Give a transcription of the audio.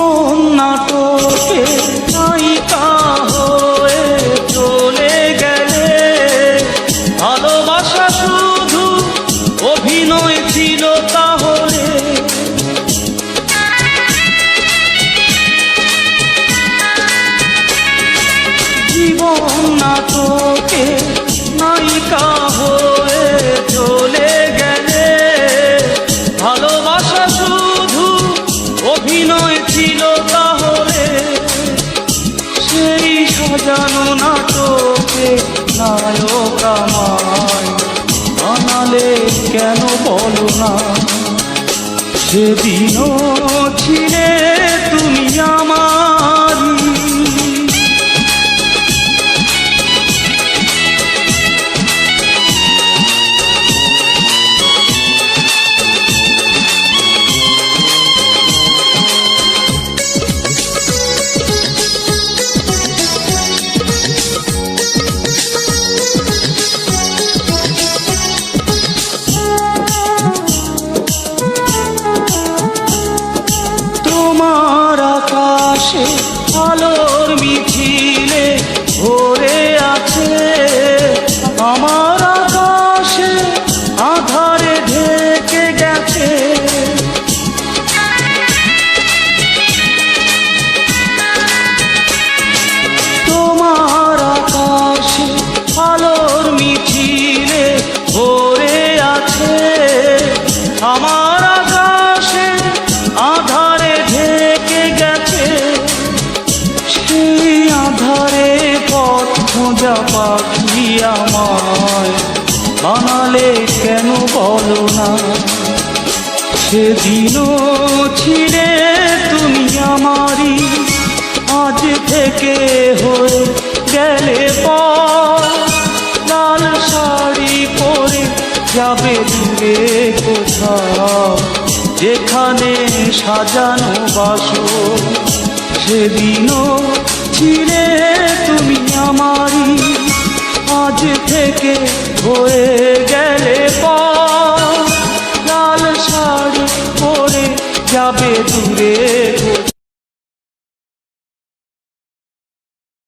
জীবন নাটকে নায়িকা হয়ে চলে গেলে। ভালোবাসা শুধু অভিনয় ছিল তাহলে। জীবন নাটকে নায়িকা হয়ে সেই না চোখে নায়ক আমায় আনালে কেন বলো না? সেদিনও ছিলে তুমি আমারই আকাশে আলোর মিছিলে ভরে বানালে কেন বলো না? সেদিনও ছিলে তুমি আমারই, আজ থেকে হয়ে গেলে লাল শাড়ি পরে যাবে দূরে কোথাও যেখানে সাজানো বাসো সেদিনও ছিলে তুমি আমারই seco